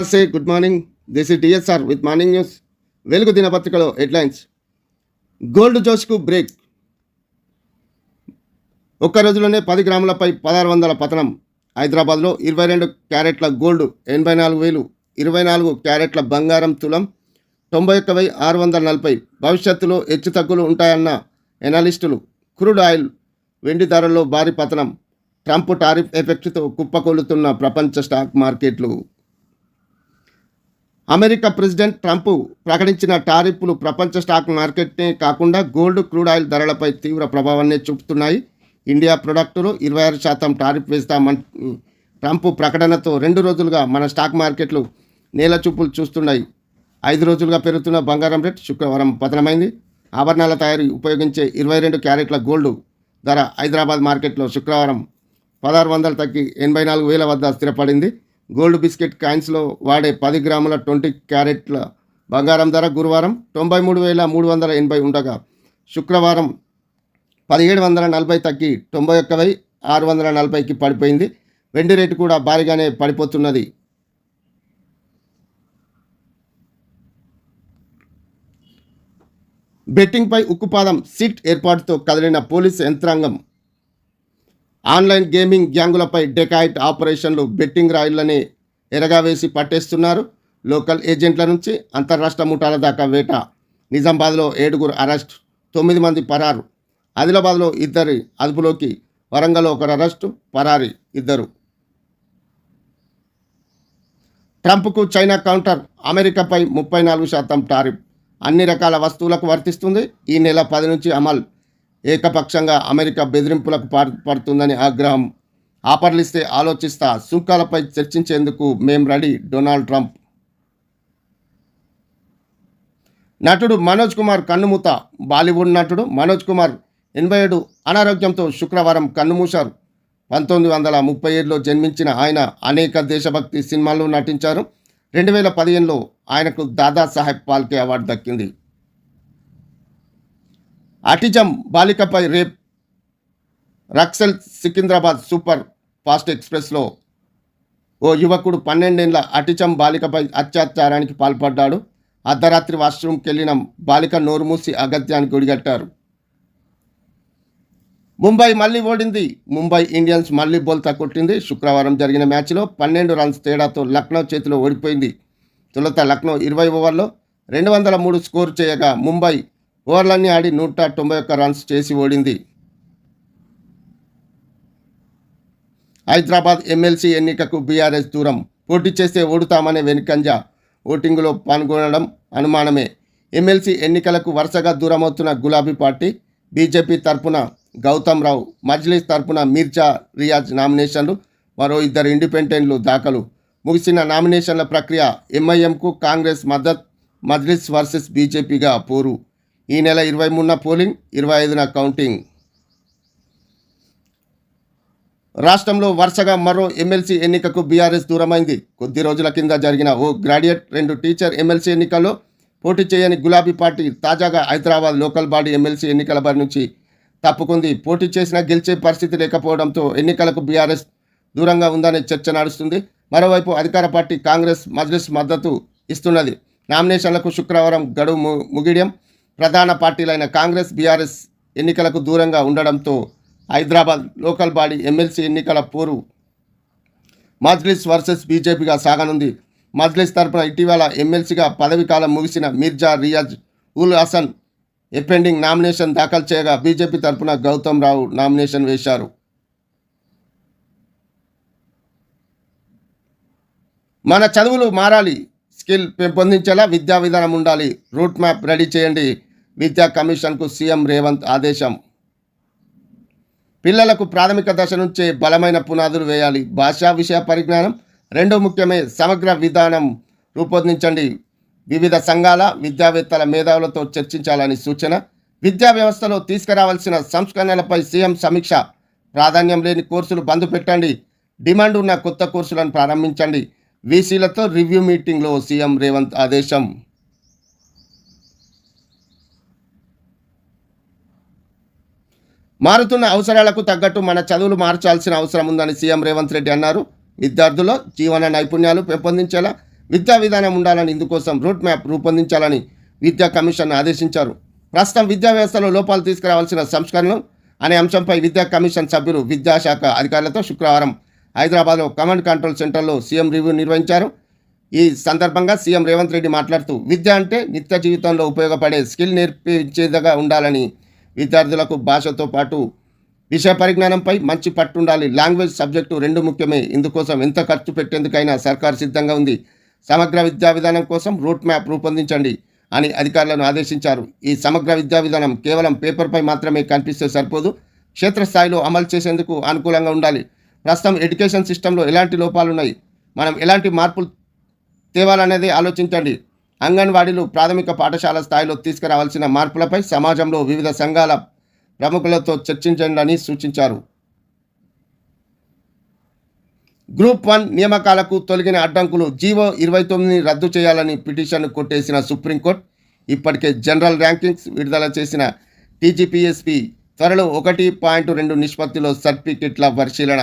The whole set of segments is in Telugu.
నమస్తే good morning this is TSR with morning news Velugu దినపత్రికలో హెడ్లైన్స్ గోల్డ్ జోష్కు బ్రేక్ ఒక్క రోజులోనే పది గ్రాములపై పదహారు వందల పతనం. హైదరాబాద్లో ఇరవై రెండు క్యారెట్ల గోల్డ్ ఎనభై నాలుగు వేలు ఇరవై నాలుగు క్యారెట్ల బంగారం తులం తొంభై ఒక్క వెయ్యి ఆరు వందల నలభై. భవిష్యత్తులో హెచ్చు తగ్గులు ఉంటాయన్న ఎనాలిస్టులు క్రూడ్ ఆయిల్ వెండి ధరల్లో భారీ పతనం. ట్రంప్ టారిఫ్ ఎఫెక్ట్తో కుప్పకొలుతున్న ప్రపంచ స్టాక్ మార్కెట్లు. అమెరికా ప్రెసిడెంట్ ట్రంప్ ప్రకటించిన టారిఫ్లు ప్రపంచ స్టాక్ మార్కెట్నే కాకుండా గోల్డ్ క్రూడ్ ఆయిల్ ధరలపై తీవ్ర ప్రభావాన్ని చూపుతున్నాయి. ఇండియా ప్రొడక్టులు ఇరవై ఆరు శాతం టారిఫ్ వేస్తామన్ ట్రంప్ ప్రకటనతో రెండు రోజులుగా మన స్టాక్ మార్కెట్లు నేల చూపులు చూస్తున్నాయి. ఐదు రోజులుగా పెరుగుతున్న బంగారం రేట్ శుక్రవారం పతనమైంది. ఆభరణాల తయారీ ఉపయోగించే ఇరవై రెండు క్యారెట్ల గోల్డ్ ధర హైదరాబాద్ మార్కెట్లో శుక్రవారం పదహారు వందలు తగ్గి ఎనభై నాలుగు వేల వద్ద స్థిరపడింది. గోల్డ్ బిస్కెట్ కాయిన్స్లో వాడే పది గ్రాముల ట్వంటీ క్యారెట్ల బంగారం ధర గురువారం తొంభై మూడు వేల మూడు వందల ఎనభై ఉండగా శుక్రవారం పదిహేడు వందల నలభై తగ్గి తొంభై ఒక్క వెయ్యి ఆరు వందల నలభైకి పడిపోయింది. వెండి రేటు కూడా భారీగానే పడిపోతున్నది. బెట్టింగ్పై ఉక్కుపాదం సిట్ ఏర్పాటుతో కదిలిన పోలీస్ యంత్రాంగం ఆన్లైన్ గేమింగ్ గ్యాంగులపై డెకాయిట్ ఆపరేషన్లు బెట్టింగ్ రాయిళ్ళని ఎరగావేసి పట్టేస్తున్నారు. లోకల్ ఏజెంట్ల నుంచి అంతర్రాష్ట్ర ముఠాల దాకా వేట. నిజామాబాద్లో ఏడుగురు అరెస్ట్ తొమ్మిది మంది పరారు. ఆదిలాబాద్లో ఇద్దరి అదుపులోకి వరంగల్లో ఒకరు అరెస్టు పరారి ఇద్దరు. ట్రంప్కు చైనా కౌంటర్ అమెరికాపై ముప్పై నాలుగు శాతం టారిఫ్. అన్ని రకాల వస్తువులకు వర్తిస్తుంది. ఈ నెల పది నుంచి అమల్. ఏకపక్షంగా అమెరికా బెదిరింపులకు పడుతుందని ఆగ్రహం. ఆపర్లిస్తే ఆలోచిస్తా సుంకాలపై చర్చించేందుకు మేం రెడీ డొనాల్డ్ ట్రంప్. నటుడు మనోజ్ కుమార్ కన్నుమూత బాలీవుడ్ నటుడు మనోజ్ కుమార్ ఎనభై ఏడు అనారోగ్యంతో శుక్రవారం కన్నుమూశారు. పంతొమ్మిది వందల ముప్పై ఏడులో జన్మించిన ఆయన అనేక దేశభక్తి సినిమాల్లో నటించారు. రెండు వేల పదిహేనులో ఆయనకు దాదాసాహెబ్ పాల్కే అవార్డు దక్కింది. అటిజం బాలికపై rape. Raxaul Secunderabad super fast ఎక్స్ప్రెస్లో ఓ యువకుడు పన్నెండేళ్ళ అటిచం బాలికపై అత్యాచారానికి పాల్పడ్డాడు. అర్ధరాత్రి వాష్రూమ్కి వెళ్ళిన బాలిక నోరు మూసి అగత్యానికి ఒడిగట్టారు. ముంబై మళ్ళీ ఓడింది. ముంబై ఇండియన్స్ మళ్ళీ బోల్తా కొట్టింది. శుక్రవారం జరిగిన మ్యాచ్లో పన్నెండు రన్స్ తేడాతో లక్నో చేతిలో ఓడిపోయింది. తొలుత లక్నో ఇరవై ఓవర్లో రెండు వందల మూడు స్కోర్ చేయగా ముంబై ఓవర్లన్నీ ఆడి నూట తొంభై ఒక్క రన్స్ చేసి ఓడింది. హైదరాబాద్ ఎమ్మెల్సీ ఎన్నికకు బీఆర్ఎస్ దూరం. పోటీ చేస్తే ఓడుతామనే వెనుకంజ ఓటింగులో పాల్గొనడం అనుమానమే. ఎమ్మెల్సీ ఎన్నికలకు వరుసగా దూరమవుతున్న గులాబీ పార్టీ బీజేపీ తరపున గౌతమ్ రావు మజ్లిస్ తరపున మీర్జా రియాజ్ నామినేషన్లు మరో ఇద్దరు ఇండిపెండెంట్లు దాఖలు. ముగిసిన నామినేషన్ల ప్రక్రియ ఎంఐఎంకు కాంగ్రెస్ మద్దత్ మజ్లిస్ వర్సెస్ బీజేపీగా పోరు. ఈ నెల ఇరవై మూడున పోలింగ్ ఇరవై ఐదున కౌంటింగ్. రాష్ట్రంలో వరుసగా మరో ఎమ్మెల్సీ ఎన్నికకు బీఆర్ఎస్ దూరమైంది. కొద్ది రోజుల కింద జరిగిన ఓ గ్రాడ్యుయేట్ రెండు టీచర్ ఎమ్మెల్సీ ఎన్నికల్లో పోటీ చేయని గులాబీ పార్టీ తాజాగా హైదరాబాద్ లోకల్ బాడీ ఎమ్మెల్సీ ఎన్నికల బారి నుంచి తప్పుకుంది. పోటీ చేసినా గెలిచే పరిస్థితి లేకపోవడంతో ఎన్నికలకు బీఆర్ఎస్ దూరంగా ఉందనే చర్చ నడుస్తుంది. మరోవైపు అధికార పార్టీ కాంగ్రెస్ మజ్లిస్ మద్దతు ఇస్తున్నది. నామినేషన్లకు శుక్రవారం గడువు ము- ముగియడం ప్రధాన పార్టీలైన కాంగ్రెస్ బీఆర్ఎస్ ఎన్నికలకు దూరంగా ఉండడంతో హైదరాబాద్ లోకల్ బాడీ ఎమ్మెల్సీ ఎన్నికల పోరు మజ్లిస్ వర్సెస్ బీజేపీగా సాగనుంది. మజ్లిస్ తరపున ఇటీవల ఎమ్మెల్సీగా పదవీకాలం ముగిసిన మిర్జా రియాజ్ ఉల్ హసన్ ఎపెండింగ్ నామినేషన్ దాఖలు చేయగా బీజేపీ తరపున గౌతమ్ రావు నామినేషన్ వేశారు. మన చదువులు మారాలి. స్కిల్ పెంపొందించేలా విద్యా విధానం ఉండాలి. రూట్ మ్యాప్ రెడీ చేయండి. విద్యా కమిషన్కు సీఎం రేవంత్ ఆదేశం. పిల్లలకు ప్రాథమిక దశ నుంచే బలమైన పునాదులు వేయాలి. భాషా విషయ పరిజ్ఞానం రెండో ముఖ్యమే. సమగ్ర విధానం రూపొందించండి. వివిధ సంఘాల విద్యావేత్తల మేధావులతో చర్చించాలని సూచన. విద్యా వ్యవస్థలో తీసుకురావాల్సిన సంస్కరణలపై సీఎం సమీక్ష. ప్రాధాన్యం లేని కోర్సులు బంద్ పెట్టండి. డిమాండ్ ఉన్న కొత్త కోర్సులను ప్రారంభించండి. వీసీలతో రివ్యూ మీటింగ్లో సీఎం రేవంత్ ఆదేశం. మారుతున్న అవసరాలకు తగ్గట్టు మన చదువులు మార్చాల్సిన అవసరం ఉందని సీఎం రేవంత్ రెడ్డి అన్నారు. విద్యార్థుల్లో జీవన నైపుణ్యాలు పెంపొందించేలా విద్యా విధానం ఉండాలని ఇందుకోసం రూట్ మ్యాప్ రూపొందించాలని విద్యా కమిషన్ ఆదేశించారు. ప్రస్తుతం విద్యా వ్యవస్థలో లోపాలు తీసుకురావాల్సిన సంస్కరణలు అనే అంశంపై విద్యా కమిషన్ సభ్యులు విద్యాశాఖ అధికారులతో శుక్రవారం హైదరాబాద్లో కమాండ్ కంట్రోల్ సెంటర్లో సీఎం రివ్యూ నిర్వహించారు. ఈ సందర్భంగా సీఎం రేవంత్ రెడ్డి మాట్లాడుతూ విద్య అంటే నిత్య జీవితంలో ఉపయోగపడే స్కిల్ నేర్పించేదిగా ఉండాలని విద్యార్థులకు భాషతో పాటు విషయ పరిజ్ఞానంపై మంచి పట్టుండాలి. లాంగ్వేజ్ సబ్జెక్టు రెండు ముఖ్యమే. ఇందుకోసం ఎంత ఖర్చు పెట్టేందుకైనా సర్కార్ సిద్ధంగా ఉంది. సమగ్ర విద్యా విధానం కోసం రూట్ మ్యాప్ రూపొందించండి అని అధికారులను ఆదేశించారు. ఈ సమగ్ర విద్యా విధానం కేవలం పేపర్పై మాత్రమే కనిపిస్తే సరిపోదు. క్షేత్రస్థాయిలో అమలు చేసేందుకు అనుకూలంగా ఉండాలి. ప్రస్తుతం ఎడ్యుకేషన్ సిస్టంలో ఎలాంటి లోపాలు ఉన్నాయి మనం ఎలాంటి మార్పులు తేవాలనేది ఆలోచించండి. అంగన్వాడీలు ప్రాథమిక పాఠశాల స్థాయిలో తీసుకురావాల్సిన మార్పులపై సమాజంలో వివిధ సంఘాల ప్రముఖులతో చర్చించండి సూచించారు. గ్రూప్ వన్ నియామకాలకు తొలగిన అడ్డంకులు జీవో ఇరవై తొమ్మిదిని రద్దు చేయాలని పిటిషన్ కొట్టేసిన సుప్రీంకోర్టు ఇప్పటికే జనరల్ ర్యాంకింగ్స్ విడుదల చేసిన టీజీపీఎస్పి త్వరలో ఒకటి పాయింట్ రెండు నిష్పత్తిలో సర్టిఫికెట్ల పరిశీలన.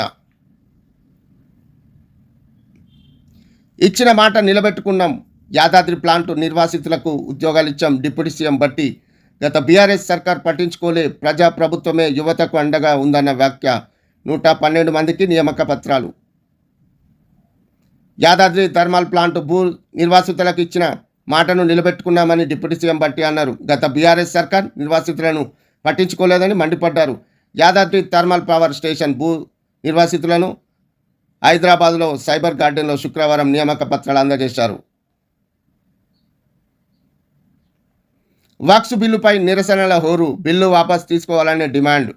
ఇచ్చిన మాట నిలబెట్టుకున్నాం. యాదాద్రి ప్లాంట్ నిర్వాసితులకు ఉద్యోగాలు ఇచ్చాం డిప్యూటీ సీఎం బట్టి. గత బీఆర్ఎస్ సర్కార్ పట్టించుకోలే ప్రజా ప్రభుత్వమే యువతకు అండగా ఉందన్న వ్యాఖ్య నూట పన్నెండు మందికి నియామక పత్రాలు. యాదాద్రి థర్మల్ ప్లాంట్ భూ నిర్వాసితులకు ఇచ్చిన మాటను నిలబెట్టుకున్నామని డిప్యూటీ సీఎం బట్టి అన్నారు. గత బీఆర్ఎస్ సర్కార్ నిర్వాసితులను పట్టించుకోలేదని మండిపడ్డారు. యాదాద్రి థర్మల్ పవర్ స్టేషన్ భూ నిర్వాసితులను హైదరాబాద్లో సైబర్ గార్డెన్లో శుక్రవారం నియామక పత్రాలు అందజేశారు. వక్స్ బిల్లుపై నిరసనల హోరు బిల్లు వాపస్ తీసుకోవాలనే డిమాండ్.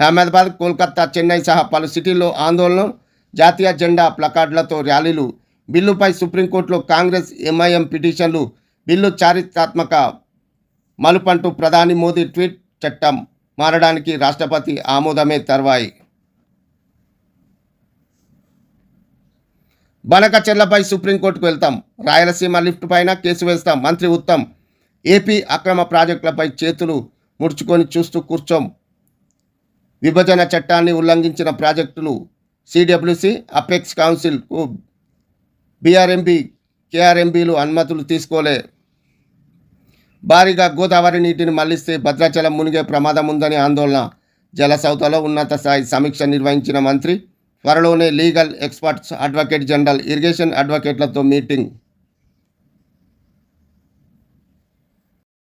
అహ్మదాబాద్ కోల్కతా చెన్నై సహా పలు సిటీల్లో ఆందోళన జాతీయ జెండా ప్లకార్డులతో ర్యాలీలు. బిల్లుపై సుప్రీంకోర్టులో కాంగ్రెస్ ఎంఐఎం పిటిషన్లు బిల్లు చారిత్రాత్మక మలుపంటూ ప్రధాని మోదీ ట్వీట్ చట్టం మారడానికి రాష్ట్రపతి ఆమోదమే తర్వాయి. బనకచెర్లపై సుప్రీంకోర్టుకు వెళ్తాం. రాయలసీమ లిఫ్ట్ పైన కేసు వేస్తాం. మంత్రి ఉత్తమ్ ఏపీ అక్రమ ప్రాజెక్టులపై చేతులు ముడుచుకొని చూస్తూ కూర్చోం. విభజన చట్టాన్ని ఉల్లంఘించిన ప్రాజెక్టులు సిడబ్ల్యూసి అపెక్స్ కౌన్సిల్కు బీఆర్ఎంబి కేఆర్ఎంబీలు అనుమతులు తీసుకోలే. భారీగా గోదావరి నీటిని మళ్ళిస్తే భద్రాచలం మునిగే ప్రమాదం ఉందని ఆందోళన జలసౌతలో ఉన్నత స్థాయి సమీక్ష నిర్వహించిన మంత్రి త్వరలోనే legal experts advocate general irrigation అడ్వకేట్లతో meeting.